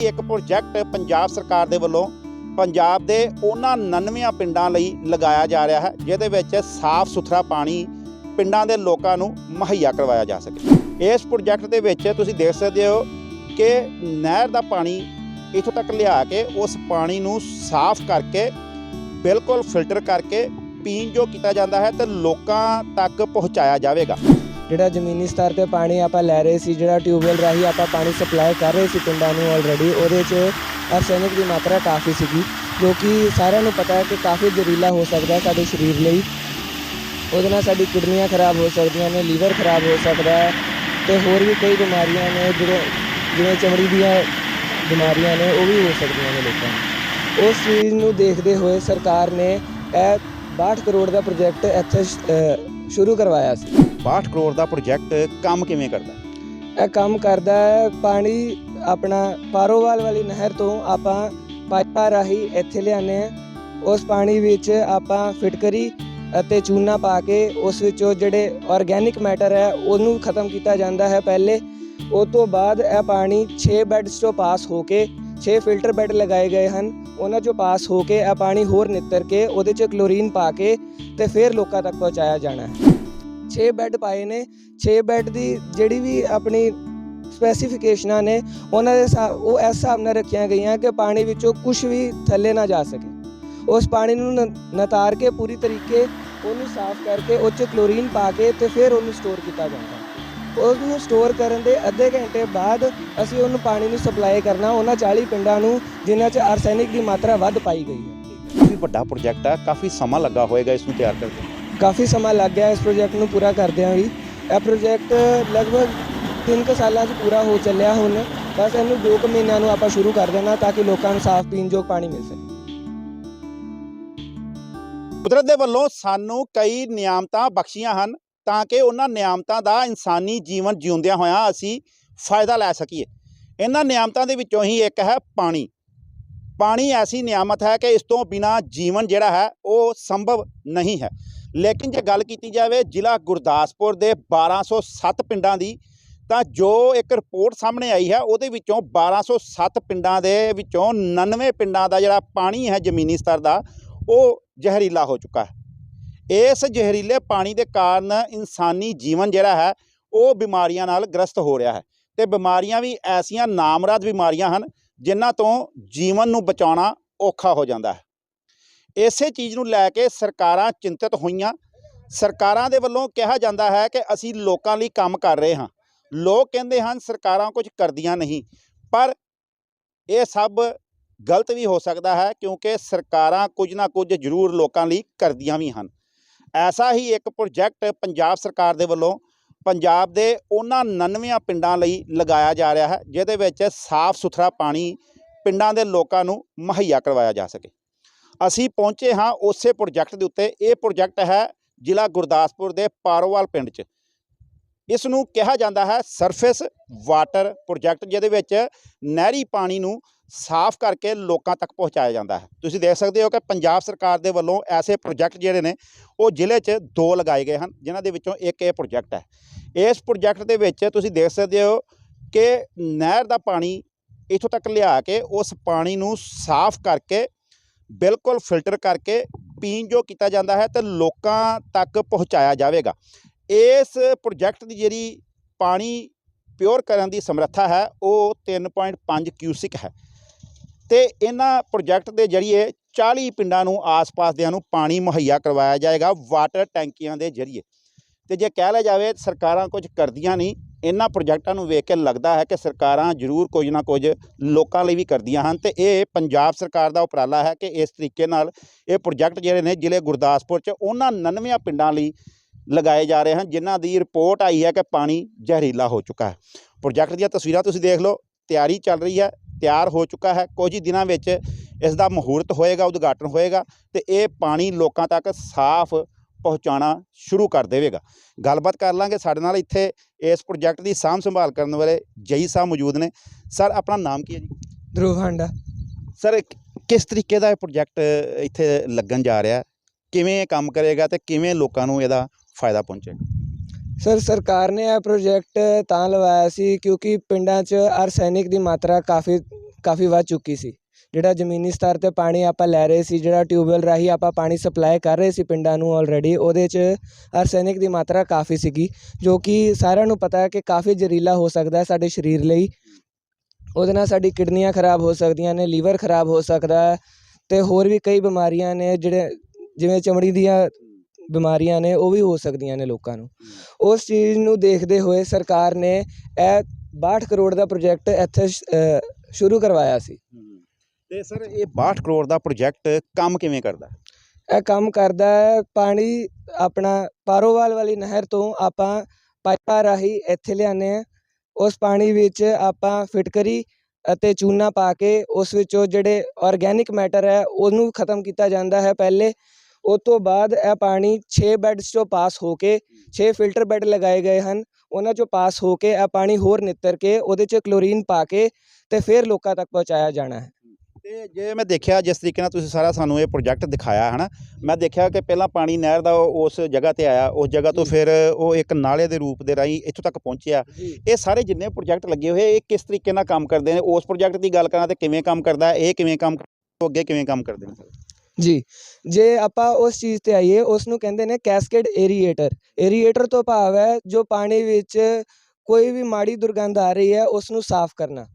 ਇੱਕ ਪ੍ਰੋਜੈਕਟ ਪੰਜਾਬ ਸਰਕਾਰ ਦੇ ਵੱਲੋਂ ਪੰਜਾਬ ਦੇ ਉਹਨਾਂ 99 ਪਿੰਡਾਂ ਲਈ ਲਗਾਇਆ ਜਾ ਰਿਹਾ ਹੈ, ਜਿਹਦੇ ਵਿੱਚ ਸਾਫ਼ ਸੁਥਰਾ ਪਾਣੀ ਪਿੰਡਾਂ ਦੇ ਲੋਕਾਂ ਨੂੰ ਮੁਹੱਈਆ ਕਰਵਾਇਆ ਜਾ ਸਕੇ। ਇਸ ਪ੍ਰੋਜੈਕਟ ਦੇ ਵਿੱਚ ਤੁਸੀਂ ਦੇਖ ਸਕਦੇ ਹੋ ਕਿ ਨਹਿਰ ਦਾ ਪਾਣੀ ਇੱਥੋਂ ਤੱਕ ਲਿਆ ਕੇ ਉਸ ਪਾਣੀ ਨੂੰ ਸਾਫ਼ ਕਰਕੇ, ਬਿਲਕੁਲ ਫਿਲਟਰ ਕਰਕੇ ਪੀਣ ਜੋ ਕੀਤਾ ਜਾਂਦਾ ਹੈ ਤੇ ਲੋਕਾਂ ਤੱਕ ਪਹੁੰਚਾਇਆ ਜਾਵੇਗਾ। ਜਿਹੜਾ ਜ਼ਮੀਨੀ ਸਤਰ ਤੇ ਪਾਣੀ ਆਪਾਂ ਲੈ ਰਹੇ ਸੀ, ਜਿਹੜਾ ਟਿਊਬਵੈਲ ਰਾਹੀਂ ਆਪਾਂ ਪਾਣੀ ਸਪਲਾਈ ਕਰ ਰਹੇ ਸੀ ਪਿੰਡਾਂ ਨੂੰ ਆਲਰੇਡੀ ਉਹਦੇ 'ਚ ਆਰਸੈਨਿਕ ਦੀ ਮਾਤਰਾ ਕਾਫੀ ਸੀਗੀ, ਜੋ ਕਿ ਸਾਰਿਆਂ ਨੂੰ ਪਤਾ ਹੈ ਕਿ ਕਾਫੀ ਜ਼ਹਿਰੀਲਾ ਹੋ ਸਕਦਾ ਹੈ ਸਾਡੇ ਸਰੀਰ ਲਈ। ਉਹਦੇ ਨਾਲ ਸਾਡੀ ਕਿਡਨੀਆਂ ਖਰਾਬ ਹੋ ਸਕਦੀਆਂ ਨੇ, ਲੀਵਰ ਖਰਾਬ ਹੋ ਸਕਦਾ ਹੈ ਤੇ ਹੋਰ ਵੀ ਕਈ ਬਿਮਾਰੀਆਂ ਨੇ ਜਿਹੜੇ, ਜਿਵੇਂ ਚਮੜੀ ਦੀਆਂ ਬਿਮਾਰੀਆਂ ਨੇ, ਉਹ ਵੀ ਹੋ ਸਕਦੀਆਂ ਨੇ ਲੋਕਾਂ ਨੂੰ। ਉਸ ਚੀਜ਼ ਨੂੰ ਦੇਖਦੇ ਹੋਏ ਸਰਕਾਰ ਨੇ ਇਹ 62 ਕਰੋੜ ਦਾ ਪ੍ਰੋਜੈਕਟ ਇੱਥੇ ਸ਼ੁਰੂ ਕਰਵਾਇਆ ਸੀ। 62 ਕਰੋੜ ਦਾ ਪ੍ਰੋਜੈਕਟ ਕੰਮ ਕਿਵੇਂ ਕਰਦਾ? ਹੈ? ਇਹ ਕੰਮ ਕਰਦਾ ਹੈ ਪਾਣੀ ਆਪਣਾ ਪਾਰੋਵਾਲ ਵਾਲੀ ਨਹਿਰ ਤੋਂ ਆਪਾਂ ਪਾਈਪਾਂ ਰਾਹੀਂ ਇੱਥੇ ਲਿਆਉਂਦੇ ਆ ਉਸ ਪਾਣੀ ਵਿੱਚ ਆਪਾਂ ਫਿਟਕਰੀ ਅਤੇ ਚੂਨਾ ਪਾ ਕੇ ਉਸ ਵਿੱਚੋਂ ਜਿਹੜੇ ਆਰਗੈਨਿਕ ਮੈਟਰ ਹੈ ਉਹਨੂੰ ਖਤਮ ਕੀਤਾ ਜਾਂਦਾ ਹੈ ਪਹਿਲੇ। ਉਸ ਤੋਂ ਬਾਅਦ ਇਹ ਪਾਣੀ 6 ਬੈੱਡਸ ਤੋਂ ਪਾਸ ਹੋ ਕੇ 6 ਫਿਲਟਰ ਬੈੱਡ ਲਗਾਏ ਗਏ ਹਨ। ਉਹਨਾਂ ਚੋਂ ਪਾਸ ਹੋ ਕੇ ਇਹ ਪਾਣੀ ਹੋਰ ਨਿੱਤਰ ਕੇ ਉਹਦੇ 'ਚ ਕਲੋਰੀਨ ਪਾ ਕੇ ਤੇ ਫਿਰ ਲੋਕਾਂ ਤੱਕ ਪਹੁੰਚਾਇਆ ਜਾਣਾ ਹੈ। 6 ਬੈੱਡ ਪਾਏ ਨੇ। 6 ਬੈੱਡ ਦੀ ਜਿਹੜੀ ਵੀ ਆਪਣੀ ਸਪੈਸੀਫਿਕੇਸ਼ਨਾਂ ਨੇ, ਉਹਨਾਂ ਦੇ ਹਿਸਾਬ ਉਹ ਇਸ ਹਿਸਾਬ ਨਾਲ ਰੱਖੀਆਂ ਗਈਆਂ ਕਿ ਪਾਣੀ ਵਿੱਚੋਂ ਕੁਝ ਵੀ ਥੱਲੇ ਨਾ ਜਾ ਸਕੇ। ਉਸ ਪਾਣੀ ਨੂੰ ਨ- ਨਤਾਰ ਕੇ ਪੂਰੀ ਤਰੀਕੇ ਉਹਨੂੰ ਸਾਫ਼ ਕਰਕੇ ਉਹ 'ਚ ਕਲੋਰੀਨ ਪਾ ਕੇ ਤੇ ਫਿਰ ਉਹਨੂੰ ਸਟੋਰ ਕੀਤਾ ਜਾਂਦਾ ਉਸ ਨੂੰ ਸਟੋਰ ਕਰਨ ਦੇ ਅੱਧੇ ਘੰਟੇ ਬਾਅਦ ਅਸੀਂ ਉਹਨੂੰ ਪਾਣੀ ਨੂੰ ਸਪਲਾਈ ਕਰਨਾ। ਉਹਨਾਂ 40 ਪਿੰਡਾਂ ਨੂੰ ਜਿਨ੍ਹਾਂ 'ਚ ਆਰਸੈਨਿਕ ਦੀ ਮਾਤਰਾ ਵੱਧ ਪਾਈ ਗਈ ਹੈ। ਵੱਡਾ ਪ੍ਰੋਜੈਕਟ ਹੈ ਕਾਫੀ ਸਮਾਂ ਲੱਗਾ ਹੋਏਗਾ ਇਸ ਨੂੰ ਤਿਆਰ ਕਰਦੇ ਕਾਫੀ ਸਮਾਂ ਲੱਗ ਗਿਆ ਇਸ ਪ੍ਰੋਜੈਕਟ ਨੂੰ ਪੂਰਾ ਕਰਦਿਆਂ ਵੀ। ਇਹ ਪ੍ਰੋਜੈਕਟ ਲਗਭਗ 3 ਕੁ ਸਾਲਾਂ 'ਚ ਪੂਰਾ ਹੋ ਚੱਲਿਆ ਹੁਣ। ਬਸ ਇਹਨੂੰ 2 ਕੁ ਮਹੀਨਿਆਂ ਨੂੰ ਆਪਾਂ ਸ਼ੁਰੂ ਕਰ ਦੇਣਾ ਤਾਂ ਕਿ ਲੋਕਾਂ ਨੂੰ ਸਾਫ਼ ਪੀਣ ਯੋਗ ਪਾਣੀ ਮਿਲ ਸਕੇ। ਕੁਦਰਤ ਦੇ ਵੱਲੋਂ ਸਾਨੂੰ ਕਈ ਨਿਆਮਤਾਂ ਬਖਸ਼ੀਆਂ ਹਨ ਤਾਂ ਕਿ ਉਹਨਾਂ ਨਿਆਮਤਾਂ ਦਾ ਇਨਸਾਨੀ ਜੀਵਨ ਜਿਉਂਦਿਆਂ ਹੋਇਆਂ ਅਸੀਂ ਫਾਇਦਾ ਲੈ ਸਕੀਏ। ਇਹਨਾਂ ਨਿਆਮਤਾਂ ਦੇ ਵਿੱਚੋਂ ਹੀ ਇੱਕ ਹੈ ਪਾਣੀ। ਪਾਣੀ ਐਸੀ ਨਿਆਮਤ ਹੈ ਕਿ ਇਸ ਤੋਂ ਬਿਨਾ ਜੀਵਨ ਜਿਹੜਾ ਹੈ, ਉਹ ਸੰਭਵ ਨਹੀਂ ਹੈ। ਲੇਕਿਨ ਜੇ ਗੱਲ ਕੀਤੀ ਜਾਵੇ ਜ਼ਿਲ੍ਹਾ ਗੁਰਦਾਸਪੁਰ ਦੇ 1207 ਪਿੰਡਾਂ ਦੀ, ਤਾਂ ਜੋ ਇੱਕ ਰਿਪੋਰਟ ਸਾਹਮਣੇ ਆਈ ਹੈ, ਉਹਦੇ ਵਿੱਚੋਂ 1207 ਪਿੰਡਾਂ ਦੇ ਵਿੱਚੋਂ 99 ਪਿੰਡਾਂ ਦਾ ਜਿਹੜਾ ਪਾਣੀ ਹੈ ਜ਼ਮੀਨੀ ਸਤਰ ਦਾ, ਉਹ ਜ਼ਹਿਰੀਲਾ ਹੋ ਚੁੱਕਾ ਹੈ। ਇਸ ਜ਼ਹਿਰੀਲੇ ਪਾਣੀ ਦੇ ਕਾਰਨ ਇਨਸਾਨੀ ਜੀਵਨ ਜਿਹੜਾ ਹੈ, ਉਹ ਬਿਮਾਰੀਆਂ ਨਾਲ ਗ੍ਰਸਤ ਹੋ ਰਿਹਾ ਹੈ। ਤੇ ਬਿਮਾਰੀਆਂ ਵੀ ਐਸੀਆਂ ਨਾਮਰਾਦ ਬਿਮਾਰੀਆਂ ਹਨ ਜਿਨ੍ਹਾਂ ਤੋਂ ਜੀਵਨ ਨੂੰ ਬਚਾਉਣਾ ਔਖਾ ਹੋ ਜਾਂਦਾ ਹੈ। ਇਸੇ ਚੀਜ਼ ਨੂੰ ਲੈ ਕੇ ਸਰਕਾਰਾਂ ਚਿੰਤਤ ਹੋਈਆਂ। ਸਰਕਾਰਾਂ ਦੇ ਵੱਲੋਂ ਕਿਹਾ ਜਾਂਦਾ ਹੈ ਕਿ ਅਸੀਂ ਲੋਕਾਂ ਲਈ ਕੰਮ ਕਰ ਰਹੇ ਹਾਂ। ਲੋਕ ਕਹਿੰਦੇ ਹਨ, ਸਰਕਾਰਾਂ ਕੁਝ ਕਰਦੀਆਂ ਨਹੀਂ, ਪਰ ਇਹ ਸਭ ਗਲਤ ਵੀ ਹੋ ਸਕਦਾ ਹੈ ਕਿਉਂਕਿ ਸਰਕਾਰਾਂ ਕੁਝ ਨਾ ਕੁਝ ਜ਼ਰੂਰ ਲੋਕਾਂ ਲਈ ਕਰਦੀਆਂ ਵੀ ਹਨ। ਐਸਾ ਹੀ ਇੱਕ ਪ੍ਰੋਜੈਕਟ ਪੰਜਾਬ ਸਰਕਾਰ ਦੇ ਵੱਲੋਂ ਪੰਜਾਬ ਦੇ ਉਹਨਾਂ 99 ਪਿੰਡਾਂ ਲਈ ਲਗਾਇਆ ਜਾ ਰਿਹਾ ਹੈ, ਜਿਹਦੇ ਵਿੱਚ ਸਾਫ਼ ਸੁਥਰਾ ਪਾਣੀ ਪਿੰਡਾਂ ਦੇ ਲੋਕਾਂ ਨੂੰ ਮੁਹੱਈਆ ਕਰਵਾਇਆ ਜਾ ਸਕੇ। ਅਸੀਂ ਪਹੁੰਚੇ ਹਾਂ ਉਸੇ ਪ੍ਰੋਜੈਕਟ ਦੇ ਉੱਤੇ। ਇਹ ਪ੍ਰੋਜੈਕਟ ਹੈ ਜ਼ਿਲ੍ਹਾ ਗੁਰਦਾਸਪੁਰ ਦੇ ਪਾਰੋਵਾਲ ਪਿੰਡ 'ਚ। ਇਸ ਨੂੰ ਕਿਹਾ ਜਾਂਦਾ ਹੈ ਸਰਫੇਸ ਵਾਟਰ ਪ੍ਰੋਜੈਕਟ, ਜਿਹਦੇ ਵਿੱਚ ਨਹਿਰੀ ਪਾਣੀ ਨੂੰ ਸਾਫ਼ ਕਰਕੇ ਲੋਕਾਂ ਤੱਕ ਪਹੁੰਚਾਇਆ ਜਾਂਦਾ ਹੈ। ਤੁਸੀਂ ਦੇਖ ਸਕਦੇ ਹੋ ਕਿ ਪੰਜਾਬ ਸਰਕਾਰ ਦੇ ਵੱਲੋਂ ਐਸੇ ਪ੍ਰੋਜੈਕਟ ਜਿਹੜੇ ਨੇ, ਉਹ ਜ਼ਿਲ੍ਹੇ 'ਚ ਦੋ ਲਗਾਏ ਗਏ ਹਨ, ਜਿਨ੍ਹਾਂ ਦੇ ਵਿੱਚੋਂ ਇੱਕ ਇਹ ਪ੍ਰੋਜੈਕਟ ਹੈ। ਇਸ ਪ੍ਰੋਜੈਕਟ ਦੇ ਵਿੱਚ ਤੁਸੀਂ ਦੇਖ ਸਕਦੇ ਹੋ ਕਿ ਨਹਿਰ ਦਾ ਪਾਣੀ ਇੱਥੋਂ ਤੱਕ ਲਿਆ ਕੇ ਉਸ ਪਾਣੀ ਨੂੰ ਸਾਫ਼ ਕਰਕੇ, ਬਿਲਕੁਲ ਫਿਲਟਰ ਕਰਕੇ ਪੀਣ ਜੋ ਕੀਤਾ ਜਾਂਦਾ ਹੈ ਤੇ ਲੋਕਾਂ ਤੱਕ ਪਹੁੰਚਾਇਆ ਜਾਵੇਗਾ। ਇਸ ਪ੍ਰੋਜੈਕਟ ਦੀ ਜਿਹੜੀ ਪਾਣੀ ਪਿਓਰ ਕਰਨ ਦੀ ਸਮਰੱਥਾ ਹੈ, ਉਹ 3.5 ਕਿਊਸਿਕ ਹੈ। ਤੇ ਇਹਨਾਂ ਪ੍ਰੋਜੈਕਟ ਦੇ ਜਰੀਏ 40 ਪਿੰਡਾਂ ਨੂੰ ਆਸ-ਪਾਸ ਦਿਆਂ ਨੂੰ ਪਾਣੀ ਮੁਹੱਈਆ ਕਰਵਾਇਆ ਜਾਏਗਾ, ਵਾਟਰ ਟੈਂਕੀਆਂ ਦੇ ਜਰੀਏ। ਤੇ ਜੇ ਕਹਿ ਲਿਆ ਜਾਵੇ ਸਰਕਾਰਾਂ ਕੁਝ ਕਰਦੀਆਂ ਨਹੀਂ, ਇਹਨਾਂ ਪ੍ਰੋਜੈਕਟਾਂ ਨੂੰ ਵੇਖ ਕੇ ਲੱਗਦਾ ਹੈ ਕਿ ਸਰਕਾਰਾਂ ਜ਼ਰੂਰ ਕੁਝ ਨਾ ਕੁਝ ਲੋਕਾਂ ਲਈ ਵੀ ਕਰਦੀਆਂ ਹਨ ਤੇ ਇਹ ਪੰਜਾਬ ਸਰਕਾਰ ਦਾ ਉਪਰਾਲਾ ਹੈ ਕਿ ਇਸ ਤਰੀਕੇ ਨਾਲ ਇਹ ਪ੍ਰੋਜੈਕਟ ਜਿਹੜੇ ਨੇ ਜ਼ਿਲ੍ਹੇ ਗੁਰਦਾਸਪੁਰ 'ਚ ਉਹਨਾਂ 99 ਪਿੰਡਾਂ ਲਈ ਲਗਾਏ ਜਾ ਰਹੇ ਹਨ, ਜਿਨ੍ਹਾਂ ਦੀ ਰਿਪੋਰਟ ਆਈ ਹੈ ਕਿ ਪਾਣੀ ਜ਼ਹਿਰੀਲਾ ਹੋ ਚੁੱਕਾ ਹੈ। ਪ੍ਰੋਜੈਕਟ ਦੀਆਂ ਤਸਵੀਰਾਂ ਤੁਸੀਂ ਦੇਖ ਲਓ, ਤਿਆਰੀ ਚੱਲ ਰਹੀ ਹੈ। ਤਿਆਰ ਹੋ ਚੁੱਕਾ ਹੈ। ਕੁਝ ਹੀ ਦਿਨਾਂ ਵਿੱਚ ਇਸ ਦਾ ਮਹੂਰਤ ਹੋਏਗਾ ਉਦਘਾਟਨ ਹੋਏਗਾ ਤੇ ਇਹ ਪਾਣੀ ਲੋਕਾਂ ਤੱਕ ਸਾਫ਼ ਪਹੁੰਚਾਉਣਾ ਸ਼ੁਰੂ ਕਰ ਦੇਵੇਗਾ। ਗੱਲਬਾਤ ਕਰ ਲਾਂਗੇ ਸਾਡੇ ਨਾਲ ਇੱਥੇ ਇਸ ਪ੍ਰੋਜੈਕਟ ਦੀ ਸਾਂਭ ਸੰਭਾਲ ਕਰਨ ਵਾਲੇ ਜਈ ਸਾਹਿਬ ਮੌਜੂਦ ਨੇ। ਸਰ ਆਪਣਾ ਨਾਮ ਕੀ ਹੈ ਜੀ? ਧਰੁਵ ਹਾਂਡਾ। ਸਰ ਕਿਸ ਤਰੀਕੇ ਦਾ ਇਹ ਪ੍ਰੋਜੈਕਟ ਇੱਥੇ ਲੱਗਣ ਜਾ ਰਿਹਾ? ਕਿਵੇਂ ਇਹ ਕੰਮ ਕਰੇਗਾ ਤੇ ਕਿਵੇਂ ਲੋਕਾਂ ਨੂੰ ਇਹਦਾ ਫਾਇਦਾ ਪਹੁੰਚੇਗਾ? ਸਰ, ਸਰਕਾਰ ਨੇ ਇਹ ਪ੍ਰੋਜੈਕਟ ਤਾਂ ਲਵਾਇਆ ਸੀ ਕਿਉਂਕਿ ਪਿੰਡਾਂ 'ਚ ਆਰਸੈਨਿਕ ਦੀ ਮਾਤਰਾ ਕਾਫੀ ਕਾਫੀ ਵੱਧ ਚੁੱਕੀ ਸੀ। ਜਿਹੜਾ ਜ਼ਮੀਨੀ ਸਤਰ ਤੇ ਪਾਣੀ ਆਪਾਂ ਲੈ ਰਹੇ ਸੀ, ਜਿਹੜਾ ਟਿਊਬਵੈਲ ਰਾਹੀਂ ਆਪਾਂ ਪਾਣੀ ਸਪਲਾਈ ਕਰ ਰਹੇ ਸੀ ਪਿੰਡਾਂ ਨੂੰ ਆਲਰੇਡੀ ਉਹਦੇ 'ਚ ਆਰਸੈਨਿਕ ਦੀ ਮਾਤਰਾ ਕਾਫੀ ਸੀਗੀ, ਜੋ ਕਿ ਸਾਰਿਆਂ ਨੂੰ ਪਤਾ ਹੈ ਕਿ ਕਾਫੀ ਜ਼ਹਿਰੀਲਾ ਹੋ ਸਕਦਾ ਹੈ ਸਾਡੇ ਸਰੀਰ ਲਈ। ਉਹਦੇ ਨਾਲ ਸਾਡੀ ਕਿਡਨੀਆਂ ਖਰਾਬ ਹੋ ਸਕਦੀਆਂ ਨੇ, ਲੀਵਰ ਖਰਾਬ ਹੋ ਸਕਦਾ ਹੈ ਤੇ ਹੋਰ ਵੀ ਕਈ ਬਿਮਾਰੀਆਂ ਨੇ ਜਿਹੜੇ, ਜਿਵੇਂ ਚਮੜੀ ਦੀਆਂ ਬਿਮਾਰੀਆਂ ਨੇ ਉਹ ਵੀ ਹੋ ਸਕਦੀਆਂ ਨੇ ਲੋਕਾਂ ਨੂੰ। ਉਸ ਚੀਜ਼ ਨੂੰ ਦੇਖਦੇ ਹੋਏ ਸਰਕਾਰ ਨੇ ਇਹ 62 ਕਰੋੜ ਦਾ ਪ੍ਰੋਜੈਕਟ ਇੱਥੇ ਸ਼ੁਰੂ ਕਰਵਾਇਆ ਸੀ। ਤੇ ਸਰ ਇਹ 62 ਕਰੋੜ ਦਾ ਪ੍ਰੋਜੈਕਟ ਕੰਮ ਕਿਵੇਂ ਕਰਦਾ? ਇਹ ਕੰਮ ਕਰਦਾ ਹੈ ਪਾਣੀ ਆਪਣਾ ਪਾਰੋਵਾਲ ਵਾਲੀ ਨਹਿਰ ਤੋਂ ਆਪਾਂ ਪਾਈਪਾਂ ਰਾਹੀਂ ਇੱਥੇ ਲਿਆਉਂਦੇ ਹਾਂ। ਉਸ ਪਾਣੀ ਵਿੱਚ ਆਪਾਂ ਫਿਟਕਰੀ ਅਤੇ ਚੂਨਾ ਪਾ ਕੇ ਉਸ ਵਿੱਚੋਂ ਜਿਹੜੇ ਆਰਗੈਨਿਕ ਮੈਟਰ ਹੈ ਉਹਨੂੰ ਖਤਮ ਕੀਤਾ ਜਾਂਦਾ ਹੈ। ਪਹਿਲੇ ਉਸ ਤੋਂ ਬਾਅਦ ਇਹ ਪਾਣੀ 6 ਬੈੱਡਸ ਚੋਂ ਪਾਸ ਹੋ ਕੇ 6 ਫਿਲਟਰ ਬੈੱਡ ਲਗਾਏ ਗਏ ਹਨ। ਉਹਨਾਂ ਚੋਂ ਪਾਸ ਹੋ ਕੇ ਇਹ ਪਾਣੀ ਹੋਰ ਨਿੱਤਰ ਕੇ ਉਹਦੇ 'ਚ ਕਲੋਰੀਨ ਪਾ ਕੇ ਤੇ ਫਿਰ ਲੋਕਾਂ ਤੱਕ ਪਹੁੰਚਾਇਆ ਜਾਣਾ ਹੈ। ਤੇ ਜੇ ਮੈਂ ਦੇਖਿਆ ਜਿਸ ਤਰੀਕੇ ਨਾਲ ਤੁਸੀਂ ਸਾਰਾ ਸਾਨੂੰ ਇਹ ਪ੍ਰੋਜੈਕਟ ਦਿਖਾਇਆ ਹੈ ਨਾ ਮੈਂ ਦੇਖਿਆ ਕਿ ਪਹਿਲਾਂ ਪਾਣੀ ਨਹਿਰ ਦਾ ਉਹ ਉਸ ਜਗ੍ਹਾ ਤੇ ਆਇਆ ਉਸ ਜਗ੍ਹਾ ਤੋਂ। ਫਿਰ ਉਹ ਇੱਕ ਨਾਲੇ ਦੇ ਰੂਪ ਦੇ ਰਾਹੀਂ ਇੱਥੋਂ ਤੱਕ ਪਹੁੰਚਿਆ। ਇਹ ਸਾਰੇ ਜਿੰਨੇ ਪ੍ਰੋਜੈਕਟ ਲੱਗੇ ਹੋਏ ਇਹ ਕਿਸ ਤਰੀਕੇ ਨਾਲ ਕੰਮ ਕਰਦੇ ਨੇ? ਉਸ ਪ੍ਰੋਜੈਕਟ ਦੀ ਗੱਲ ਕਰਾਂ ਤੇ ਕਿਵੇਂ ਕੰਮ ਕਰਦਾ ਇਹ ਕਿਵੇਂ ਕੰਮ ਉਹ ਅੱਗੇ ਕਿਵੇਂ ਕੰਮ ਕਰਦੇ ਨੇ? ਜੀ। ਜੇ ਆਪਾਂ ਉਸ ਚੀਜ਼ ਤੇ ਆਈਏ ਉਸ ਨੂੰ ਕਹਿੰਦੇ ਨੇ ਕੈਸਕੇਡ ਏਰੀਏਟਰ ਏਰੀਏਟਰ ਤੋਂ ਭਾਵ ਹੈ ਜੋ ਪਾਣੀ ਵਿੱਚ ਕੋਈ ਵੀ ਮਾੜੀ ਦੁਰਗੰਧ ਆ ਰਹੀ ਹੈ ਉਸ ਨੂੰ ਸਾਫ਼ ਕਰਨਾ।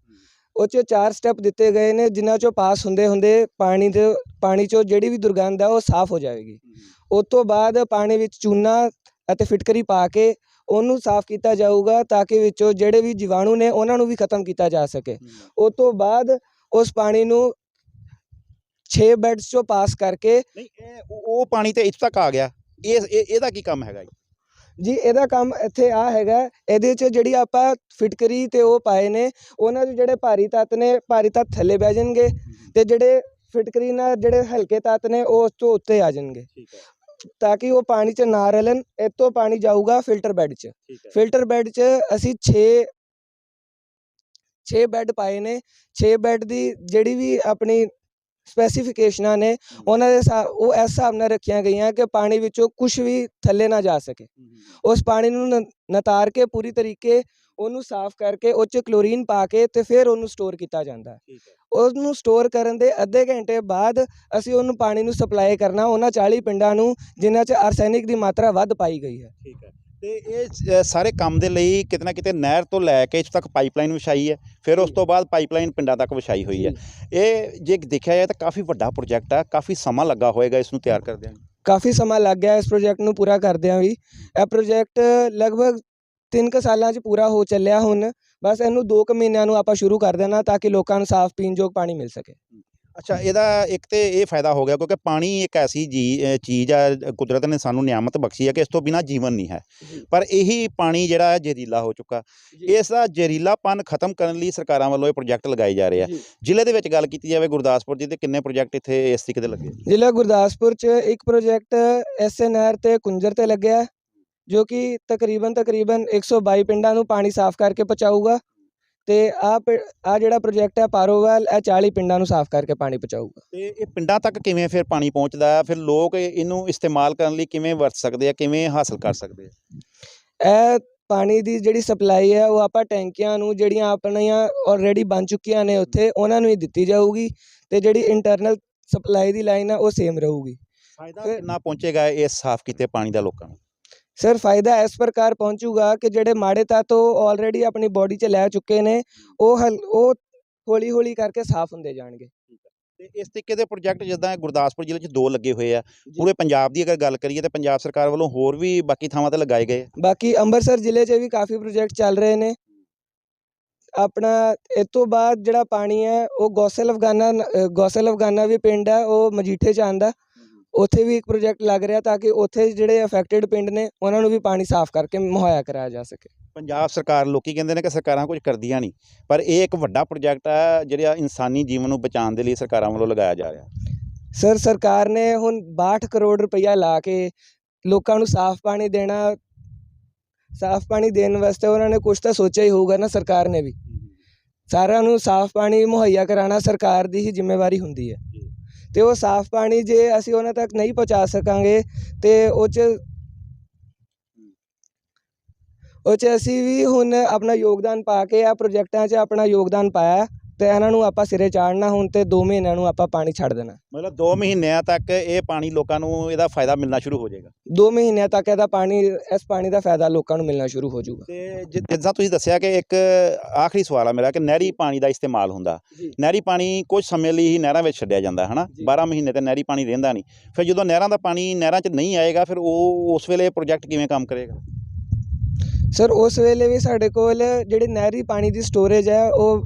ਉਹ 'ਚ ਚਾਰ ਸਟੈਪ ਦਿੱਤੇ ਗਏ ਨੇ ਜਿਨ੍ਹਾਂ ਚੋਂ ਪਾਸ ਹੁੰਦੇ ਹੁੰਦੇ ਪਾਣੀ ਦੇ ਪਾਣੀ ਚੋਂ ਜਿਹੜੀ ਵੀ ਦੁਰਗੰਧ ਹੈ ਉਹ ਸਾਫ਼ ਹੋ ਜਾਵੇਗੀ। ਉਸ ਤੋਂ ਬਾਅਦ ਪਾਣੀ ਵਿੱਚ ਚੂਨਾ ਅਤੇ ਫਿਟਕਰੀ ਪਾ ਕੇ ਉਹਨੂੰ ਸਾਫ਼ ਕੀਤਾ ਜਾਊਗਾ ਤਾਂ ਕਿ ਵਿੱਚੋਂ ਜਿਹੜੇ ਵੀ ਜੀਵਾਣੂ ਨੇ ਉਹਨਾਂ ਨੂੰ ਵੀ ਖਤਮ ਕੀਤਾ ਜਾ ਸਕੇ। ਉਸ ਤੋਂ ਬਾਅਦ ਉਸ ਪਾਣੀ ਨੂੰ 6 ਬੈੱਡਸ ਚੋਂ ਪਾਸ ਕਰਕੇ ਨਹੀਂ ਇਹ ਉਹ- ਪਾਣੀ ਤੇ ਇੱਥੋਂ ਤੱਕ ਆ ਗਿਆ। ਇਹ ਇਹ- ਇਹਦਾ ਕੀ ਕੰਮ ਹੈਗਾ ਜੀ? ਜੀ ਇਹਦਾ ਕੰਮ ਇੱਥੇ ਆ ਹੈਗਾ। ਇਹਦੇ 'ਚ ਜਿਹੜੀ ਆਪਾਂ ਫਿਟਕਰੀ ਤੇ ਉਹ ਪਾਏ ਨੇ ਉਹਨਾਂ ਦੇ ਜਿਹੜੇ ਭਾਰੀ ਤੱਤ ਨੇ ਭਾਰੀ ਤੱਤ ਥੱਲੇ ਬਹਿ ਜਾਣਗੇ ਤੇ ਜਿਹੜੇ ਫਿਟਕਰੀ ਨਾਲ ਜਿਹੜੇ ਹਲਕੇ ਤੱਤ ਨੇ ਉਹ ਉਸ ਤੋਂ ਉੱਤੇ ਆ ਜਾਣਗੇ। ਤਾਂ ਕਿ ਉਹ ਪਾਣੀ 'ਚ ਨਾ ਰਲਣ ਇਹ ਤੋਂ ਪਾਣੀ ਜਾਊਗਾ ਫਿਲਟਰ ਬੈੱਡ 'ਚ। ਫਿਲਟਰ ਬੈੱਡ 'ਚ ਅਸੀਂ 6 6 ਬੈੱਡ ਪਾਏ ਨੇ। 6 ਬੈੱਡ ਦੀ ਜਿਹੜੀ ਵੀ ਆਪਣੀ ਸਪੈਸੀਫਿਕੇਸ਼ਨਾਂ ਨੇ ਉਹਨਾਂ ਦੇ ਹਿਸਾਬ ਉਹ ਇਸ ਹਿਸਾਬ ਨਾਲ ਰੱਖੀਆਂ ਗਈਆਂ ਕਿ ਪਾਣੀ ਵਿੱਚੋਂ ਕੁਝ ਵੀ ਥੱਲੇ ਨਾ ਜਾ ਸਕੇ। ਉਸ ਪਾਣੀ ਨੂੰ ਨ- ਨਤਾਰ ਕੇ ਪੂਰੀ ਤਰੀਕੇ ਉਹਨੂੰ ਸਾਫ਼ ਕਰਕੇ ਉਹ 'ਚ ਕਲੋਰੀਨ ਪਾ ਕੇ ਤੇ ਫਿਰ ਉਹਨੂੰ ਸਟੋਰ ਕੀਤਾ ਜਾਂਦਾ ਹੈ। ਠੀਕ ਹੈ। ਉਹਨੂੰ ਸਟੋਰ ਕਰਨ ਦੇ ਅੱਧੇ ਘੰਟੇ ਬਾਅਦ ਅਸੀਂ ਉਹਨੂੰ ਪਾਣੀ ਨੂੰ ਸਪਲਾਈ ਕਰਨਾ ਉਹਨਾਂ 40 ਪਿੰਡਾਂ ਨੂੰ ਜਿਨ੍ਹਾਂ 'ਚ ਆਰਸੈਨਿਕ ਦੀ ਮਾਤਰਾ ਵੱਧ ਪਾਈ ਗਈ ਹੈ। ਠੀਕ ਹੈ। ਤੇ ਇਹ ਸਾਰੇ ਕੰਮ ਦੇ ਲਈ ਕਿਤੇ ਨਾ ਕਿਤੇ ਨਹਿਰ ਤੋਂ ਲੈ ਕੇ ਇੱਥੋਂ ਤੱਕ ਪਾਈਪਲਾਈਨ ਵਿਛਾਈ ਹੈ ਫਿਰ ਉਸ। ਤੋਂ ਬਾਅਦ ਪਾਈਪਲਾਈਨ ਪਿੰਡਾਂ ਤੱਕ ਵਿਛਾਈ ਹੋਈ ਹੈ। ਇਹ ਜੇ ਦੇਖਿਆ ਜਾਏ ਤਾਂ ਕਾਫੀ ਵੱਡਾ ਪ੍ਰੋਜੈਕਟ ਆ ਕਾਫੀ ਸਮਾਂ ਲੱਗਾ ਹੋਏਗਾ ਇਸ ਨੂੰ ਤਿਆਰ ਕਰਦਿਆਂ। ਕਾਫੀ ਸਮਾਂ ਲੱਗ ਗਿਆ ਇਸ ਪ੍ਰੋਜੈਕਟ ਨੂੰ ਪੂਰਾ ਕਰਦਿਆਂ ਵੀ। ਇਹ ਪ੍ਰੋਜੈਕਟ ਲਗਭਗ 3 ਕੁ ਸਾਲਾਂ 'ਚ ਪੂਰਾ ਹੋ ਚੱਲਿਆ ਹੁਣ। ਬਸ ਇਹਨੂੰ 2 ਕੁ ਮਹੀਨਿਆਂ ਨੂੰ ਆਪਾਂ ਸ਼ੁਰੂ ਕਰ ਦੇਣਾ ਤਾਂ ਕਿ ਲੋਕਾਂ ਨੂੰ ਸਾਫ਼ ਪੀਣ ਯੋਗ ਪਾਣੀ ਮਿਲ ਸਕੇ। ਅੱਛਾ ਇਹਦਾ ਇੱਕ ਤੇ ਇਹ ਫਾਇਦਾ ਹੋ ਗਿਆ ਕਿਉਂਕਿ ਪਾਣੀ ਇੱਕ ਐਸੀ ਜੀ ਅ, ਚੀਜ਼ ਆ ਕੁਦਰਤ ਨੇ ਸਾਨੂੰ ਨਿਆਮਤ ਬਖਸ਼ੀ ਹੈ ਕਿ ਇਸ ਤੋਂ ਬਿਨਾ ਜੀਵਨ ਨਹੀਂ ਹੈ। ਪਰ ਇਹੀ ਪਾਣੀ ਜਿਹੜਾ ਹੈ ਜ਼ਹਿਰੀਲਾ ਹੋ ਚੁੱਕਾ। ਇਸ ਦਾ ਜ਼ਹਿਰੀਲਾਪਨ ਖਤਮ ਕਰਨ ਲਈ ਸਰਕਾਰਾਂ ਵੱਲੋਂ ਇਹ ਪ੍ਰੋਜੈਕਟ ਲਗਾਏ ਜਾ ਰਹੇ ਆ। ਜ਼ਿਲ੍ਹੇ ਦੇ ਵਿੱਚ ਗੱਲ ਕੀਤੀ ਜਾਵੇ ਗੁਰਦਾਸਪੁਰ ਜੀ ਤੇ ਕਿੰਨੇ ਪ੍ਰੋਜੈਕਟ ਇੱਥੇ ਇਸ ਤਰੀਕੇ ਦੇ ਲੱਗੇ? ਜ਼ਿਲ੍ਹਾ ਗੁਰਦਾਸਪੁਰ 'ਚ ਇੱਕ ਪ੍ਰੋਜੈਕਟ ਐਸਐਨਆਰ ਤੇ ਕੁੰਜਰ ਤੇ ਲੱਗਿਆ ਹੈ, ਜੋ ਕਿ ਤਕਰੀਬਨ ਤਕਰੀਬਨ 122 ਪਿੰਡਾਂ ਨੂੰ ਪਾਣੀ ਸਾਫ਼ ਕਰਕੇ ਪਹੁੰਚਾਊਗਾ। ਤੇ ਆ ਆ ਜਿਹੜਾ ਪ੍ਰੋਜੈਕਟ ਹੈ ਪਾਰੋਵਾਲ ਇਹ 40 ਪਿੰਡਾਂ ਨੂੰ ਸਾਫ਼ ਕਰਕੇ ਪਾਣੀ ਪਹੁੰਚਾਊਗਾ। ਤੇ ਇਹ ਪਿੰਡਾਂ ਤੱਕ ਕਿਵੇਂ ਫਿਰ ਪਾਣੀ ਪਹੁੰਚਦਾ ਹੈ? ਫਿਰ ਲੋਕ ਇਹ- ਇਹਨੂੰ ਇਸਤੇਮਾਲ ਕਰਨ ਲਈ ਕਿਵੇਂ ਵਰਤ ਸਕਦੇ ਆ? ਕਿਵੇਂ ਹਾਸਲ ਕਰ ਸਕਦੇ ਆ? ਇਹ ਪਾਣੀ ਦੀ ਜਿਹੜੀ ਸਪਲਾਈ ਹੈ ਉਹ ਆਪਾਂ ਟੈਂਕੀਆਂ ਨੂੰ ਜਿਹੜੀਆਂ ਆਪਣੀਆਂ ਆਲਰੇਡੀ ਬਣ ਚੁੱਕੀਆਂ ਨੇ ਉੱਥੇ ਉਹਨਾਂ ਨੂੰ ਹੀ ਦਿੱਤੀ ਜਾਊਗੀ ਤੇ ਜਿਹੜੀ ਇੰਟਰਨਲ ਸਪਲਾਈ ਦੀ ਲਾਈਨ ਹੈ ਉਹ ਸੇਮ ਰਹੂਗੀ। ਫਾਇਦਾ ਕਿੰਨਾ ਪਹੁੰਚੇਗਾ ਇਸ ਸਾਫ਼ ਕੀਤੇ ਪਾਣੀ ਦਾ ਲੋਕਾਂ ਨੂੰ? ਸਰ ਫਾਇਦਾ ਇਸ ਪ੍ਰਕਾਰ ਪਹੁੰਚੂਗਾ ਕਿ ਜਿਹੜੇ ਮਾੜੇ ਤੱਤ ਉਹ ਆਲਰੇਡੀ ਆਪਣੀ ਬੋਡੀ 'ਚ ਲੈ ਚੁੱਕੇ ਨੇ ਉਹ ਹਲ ਉਹ ਹੌਲੀ ਹੌਲੀ ਕਰਕੇ ਸਾਫ਼ ਹੁੰਦੇ ਜਾਣਗੇ। ਤੇ ਇਸ ਤਰੀਕੇ ਦੇ ਪ੍ਰੋਜੈਕਟ ਜਿੱਦਾਂ ਗੁਰਦਾਸਪੁਰ ਜ਼ਿਲ੍ਹੇ 'ਚ ਦੋ ਲੱਗੇ ਹੋਏ ਆ ਪੂਰੇ ਪੰਜਾਬ ਦੀ ਅਗਰ ਗੱਲ ਕਰੀਏ ਤੇ ਪੰਜਾਬ ਸਰਕਾਰ ਵੱਲੋਂ ਹੋਰ ਵੀ ਬਾਕੀ ਥਾਵਾਂ ਤੇ ਲਗਾਏ ਗਏ ਆ। ਬਾਕੀ ਅੰਮ੍ਰਿਤਸਰ ਜ਼ਿਲ੍ਹੇ 'ਚ ਵੀ ਕਾਫੀ ਪ੍ਰੋਜੈਕਟ ਚੱਲ ਰਹੇ ਨੇ। ਆਪਣਾ ਇਸ ਤੋਂ ਬਾਅਦ ਜਿਹੜਾ ਪਾਣੀ ਹੈ ਉਹ ਗੌਸਲ ਅਫਗਾਨਾ ਨ- ਅ, ਗੌਸਲ ਅਫਗਾਨਾ ਵੀ ਪਿੰਡ ਹੈ ਉਹ ਮਜੀਠੇ 'ਚ ਆਂਦਾ ਉੱਥੇ ਵੀ ਇੱਕ ਪ੍ਰੋਜੈਕਟ ਲੱਗ ਰਿਹਾ ਤਾਂ ਕਿ ਉੱਥੇ ਜਿਹੜੇ ਅਫੈਕਟਡ ਪਿੰਡ ਨੇ ਉਹਨਾਂ ਨੂੰ ਵੀ ਪਾਣੀ ਸਾਫ਼ ਕਰਕੇ ਮੁਹੱਈਆ ਕਰਾਇਆ ਜਾ ਸਕੇ। ਪੰਜਾਬ ਸਰਕਾਰ ਲੋਕੀ ਕਹਿੰਦੇ ਨੇ ਕਿ ਸਰਕਾਰਾਂ ਕੁਝ ਕਰਦੀਆਂ ਨਹੀਂ ਪਰ ਇਹ ਇੱਕ ਵੱਡਾ ਪ੍ਰੋਜੈਕਟ ਆ ਜਿਹੜਾ ਇਨਸਾਨੀ ਜੀਵਨ ਨੂੰ ਬਚਾਉਣ ਦੇ ਲਈ ਸਰਕਾਰਾਂ ਵੱਲੋਂ ਲਗਾਇਆ ਜਾ ਰਿਹਾ। ਸਰ ਸਰਕਾਰ ਨੇ ਹੁਣ 62 ਕਰੋੜ ਰੁਪਈਆ ਲਾ ਕੇ ਲੋਕਾਂ ਨੂੰ ਸਾਫ਼ ਪਾਣੀ ਦੇਣਾ ਸਾਫ਼ ਪਾਣੀ ਦੇਣ ਵਾਸਤੇ ਉਹਨਾਂ ਨੇ ਕੁਝ ਤਾਂ ਸੋਚਿਆ ਹੀ ਹੋਊਗਾ ਨਾ ਸਰਕਾਰ ਨੇ ਵੀ। ਸਾਰਿਆਂ ਨੂੰ ਸਾਫ਼ ਪਾਣੀ ਮੁਹੱਈਆ ਕਰਾਉਣਾ ਸਰਕਾਰ ਦੀ ਹੀ ਜ਼ਿੰਮੇਵਾਰੀ ਹੁੰਦੀ ਹੈ। ਤੇ ਉਹ ਸਾਫ਼ ਪਾਣੀ ਜੇ ਅਸੀਂ ਉਹਨਾਂ ਤੱਕ ਨਹੀਂ ਪਹੁੰਚਾ ਸਕਾਂਗੇ ਤੇ ਉਹ 'ਚ ਉਹ 'ਚ ਅਸੀਂ ਵੀ ਹੁਣ ਆਪਣਾ ਯੋਗਦਾਨ ਪਾ ਕੇ ਆ, ਪ੍ਰੋਜੈਕਟਾਂ 'ਚ ਆਪਣਾ ਯੋਗਦਾਨ ਪਾਇਆ। ਤੇ ਇਹਨਾਂ ਨੂੰ ਆਪਾਂ ਸਿਰੇ ਚਾੜਨਾ ਹੁਣ ਤੇ 2 ਮਹੀਨਿਆਂ ਨੂੰ ਆਪਾਂ ਪਾਣੀ ਛੱਡ ਦੇਣਾ। ਮਤਲਬ 2 ਮਹੀਨਿਆਂ ਤੱਕ ਇਹ ਪਾਣੀ ਲੋਕਾਂ ਨੂੰ ਇਹਦਾ ਫਾਇਦਾ ਮਿਲਣਾ ਸ਼ੁਰੂ ਹੋ ਜਾਏਗਾ। 2 ਮਹੀਨਿਆਂ ਤੱਕ ਇਹਦਾ ਪਾਣੀ ਇਸ ਪਾਣੀ ਦਾ ਫਾਇਦਾ ਲੋਕਾਂ ਨੂੰ ਮਿਲਣਾ ਸ਼ੁਰੂ ਹੋ ਜਾਊਗਾ। ਤੇ ਜਿੱਦਾਂ ਤੁਸੀਂ ਦੱਸਿਆ ਕਿ ਇੱਕ ਆਖਰੀ ਸਵਾਲ ਆ ਮੇਰਾ ਕਿ ਨਹਿਰੀ ਪਾਣੀ ਦਾ ਇਸਤੇਮਾਲ ਹੁੰਦਾ। ਨਹਿਰੀ ਪਾਣੀ ਕੁਝ ਸਮੇਂ ਲਈ ਹੀ ਨਹਿਰਾਂ ਵਿੱਚ ਛੱਡਿਆ ਜਾਂਦਾ ਹਨਾ? ਜੀ। 12 ਮਹੀਨੇ ਤੇ ਨਹਿਰੀ ਪਾਣੀ ਰਹਿੰਦਾ ਨਹੀਂ। ਫਿਰ ਜਦੋਂ ਨਹਿਰਾਂ ਦਾ ਪਾਣੀ ਨਹਿਰਾਂ 'ਚ ਨਹੀਂ ਆਏਗਾ ਫਿਰ ਉਹ ਉਸ ਵੇਲੇ ਪ੍ਰੋਜੈਕਟ ਕਿਵੇਂ ਕੰਮ ਕਰੇਗਾ? ਸਰ ਉਸ ਵੇਲੇ ਵੀ ਸਾਡੇ ਕੋਲ ਜਿਹੜੀ ਨਹਿਰੀ ਪਾਣੀ ਦੀ ਸਟੋਰੇਜ ਹੈ ਉਹ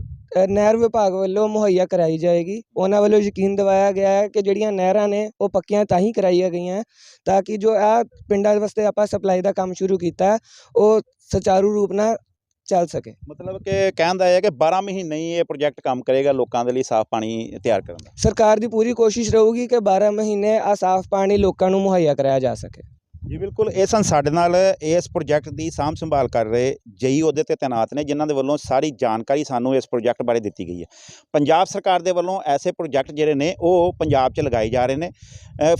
ਨਹਿਰ ਵਿਭਾਗ ਵੱਲੋਂ ਮੁਹੱਈਆ ਕਰਾਈ ਜਾਏਗੀ। ਉਹਨਾਂ ਵੱਲੋਂ ਯਕੀਨ ਦਿਵਾਇਆ ਗਿਆ ਹੈ ਕਿ ਜਿਹੜੀਆਂ ਨਹਿਰਾਂ ਨੇ ਉਹ ਪੱਕੀਆਂ ਤਾਂ ਹੀ ਕਰਾਈਆਂ ਗਈਆਂ ਤਾਂ ਕਿ ਜੋ ਆ ਪਿੰਡਾਂ ਵਾਸਤੇ ਆਪਾਂ ਸਪਲਾਈ ਦਾ ਕੰਮ ਸ਼ੁਰੂ ਕੀਤਾ ਉਹ ਸੁਚਾਰੂ ਰੂਪ ਨਾਲ ਚੱਲ ਸਕੇ। ਮਤਲਬ ਕਿ ਕਹਿਣ ਦਾ ਇਹ ਹੈ ਕਿ 12 ਮਹੀਨੇ ਹੀ ਇਹ ਪ੍ਰੋਜੈਕਟ ਕੰਮ ਕਰੇਗਾ ਲੋਕਾਂ ਦੇ ਲਈ ਸਾਫ਼ ਪਾਣੀ ਤਿਆਰ ਕਰਨ ਦਾ। ਸਰਕਾਰ ਦੀ ਪੂਰੀ ਕੋਸ਼ਿਸ਼ ਰਹੂਗੀ ਕਿ 12 ਮਹੀਨੇ ਆ ਸਾਫ਼ ਪਾਣੀ ਲੋਕਾਂ ਨੂੰ ਮੁਹੱਈਆ ਕਰਾਇਆ ਜਾ ਸਕੇ। ਜੀ, ਬਿਲਕੁਲ। ਇਹ ਸਨ ਸਾਡੇ ਨਾਲ ਇਸ ਪ੍ਰੋਜੈਕਟ ਦੀ ਸਾਂਭ ਸੰਭਾਲ ਕਰ ਰਹੇ ਜਈ ਉਹਦੇ ਤੇ ਤੈਨਾਤ ਨੇ, ਜਿਨ੍ਹਾਂ ਦੇ ਵੱਲੋਂ ਸਾਰੀ ਜਾਣਕਾਰੀ ਸਾਨੂੰ ਇਸ ਪ੍ਰੋਜੈਕਟ ਬਾਰੇ ਦਿੱਤੀ ਗਈ ਹੈ। ਪੰਜਾਬ ਸਰਕਾਰ ਦੇ ਵੱਲੋਂ ਐਸੇ ਪ੍ਰੋਜੈਕਟ ਜਿਹੜੇ ਨੇ, ਉਹ ਪੰਜਾਬ 'ਚ ਲਗਾਏ ਜਾ ਰਹੇ ਨੇ।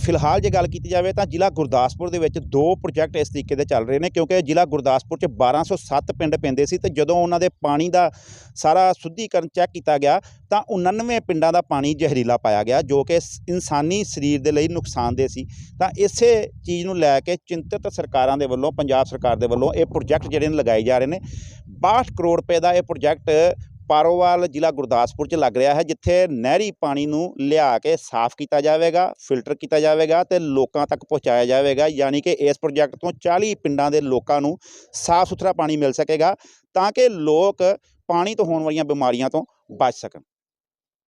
ਫਿਲਹਾਲ ਜੇ ਗੱਲ ਕੀਤੀ ਜਾਵੇ ਤਾਂ ਜ਼ਿਲ੍ਹਾ ਗੁਰਦਾਸਪੁਰ ਦੇ ਵਿੱਚ ਦੋ ਪ੍ਰੋਜੈਕਟ ਇਸ ਤਰੀਕੇ ਦੇ ਚੱਲ ਰਹੇ ਨੇ, ਕਿਉਂਕਿ ਜ਼ਿਲ੍ਹਾ ਗੁਰਦਾਸਪੁਰ 'ਚ 1207 ਪਿੰਡ ਪੈਂਦੇ ਸੀ ਤੇ ਜਦੋਂ ਉਹਨਾਂ ਦੇ ਪਾਣੀ ਦਾ ਸਾਰਾ ਸ਼ੁੱਧੀਕਰਨ ਚੈੱਕ ਕੀਤਾ ਗਿਆ, ਤਾਂ 99 ਪਿੰਡਾਂ ਦਾ ਪਾਣੀ ਜ਼ਹਿਰੀਲਾ ਪਾਇਆ ਗਿਆ, ਜੋ ਕਿ ਇਨਸਾਨੀ ਸਰੀਰ ਦੇ ਲਈ ਨੁਕਸਾਨਦੇਹ ਸੀ। ਤਾਂ ਇਸੇ ਚੀਜ਼ ਨੂੰ ਲੈ ਕੇ ਕੇ ਚਿੰਤਿਤ ਸਰਕਾਰਾਂ ਦੇ ਵੱਲੋਂ, ਪੰਜਾਬ ਸਰਕਾਰ ਦੇ ਵੱਲੋਂ ਇਹ ਪ੍ਰੋਜੈਕਟ ਜਿਹੜੇ ਨੇ ਲਗਾਏ ਜਾ ਰਹੇ ਨੇ। 62 ਕਰੋੜ ਰੁਪਏ ਦਾ ਇਹ ਪ੍ਰੋਜੈਕਟ ਪਾਰੋਵਾਲ ਜ਼ਿਲ੍ਹਾ ਗੁਰਦਾਸਪੁਰ 'ਚ ਲੱਗ ਰਿਹਾ ਹੈ, ਜਿੱਥੇ ਨਹਿਰੀ ਪਾਣੀ ਨੂੰ ਲਿਆ ਕੇ ਸਾਫ਼ ਕੀਤਾ ਜਾਵੇਗਾ, ਫਿਲਟਰ ਕੀਤਾ ਜਾਵੇਗਾ ਤੇ ਲੋਕਾਂ ਤੱਕ ਪਹੁੰਚਾਇਆ ਜਾਵੇਗਾ। ਯਾਨੀ ਕਿ ਇਸ ਪ੍ਰੋਜੈਕਟ ਤੋਂ 40 ਪਿੰਡਾਂ ਦੇ ਲੋਕਾਂ ਨੂੰ ਸਾਫ਼ ਸੁਥਰਾ ਪਾਣੀ ਮਿਲ ਸਕੇਗਾ ਤਾਂ ਕਿ ਲੋਕ ਪਾਣੀ ਤੋਂ ਹੋਣ ਵਾਲੀਆਂ ਬਿਮਾਰੀਆਂ ਤੋਂ ਬਚ ਸਕਣ।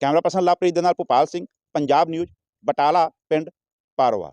ਕੈਮਰਾ ਪਰਸਨ ਲਵਪ੍ਰੀਤ ਦੇ ਨਾਲ ਭੋਪਾਲ ਸਿੰਘ, ਪੰਜਾਬ ਨਿਊਜ਼, ਬਟਾਲਾ, ਪਿੰਡ ਪਾਰੋਵਾਲ।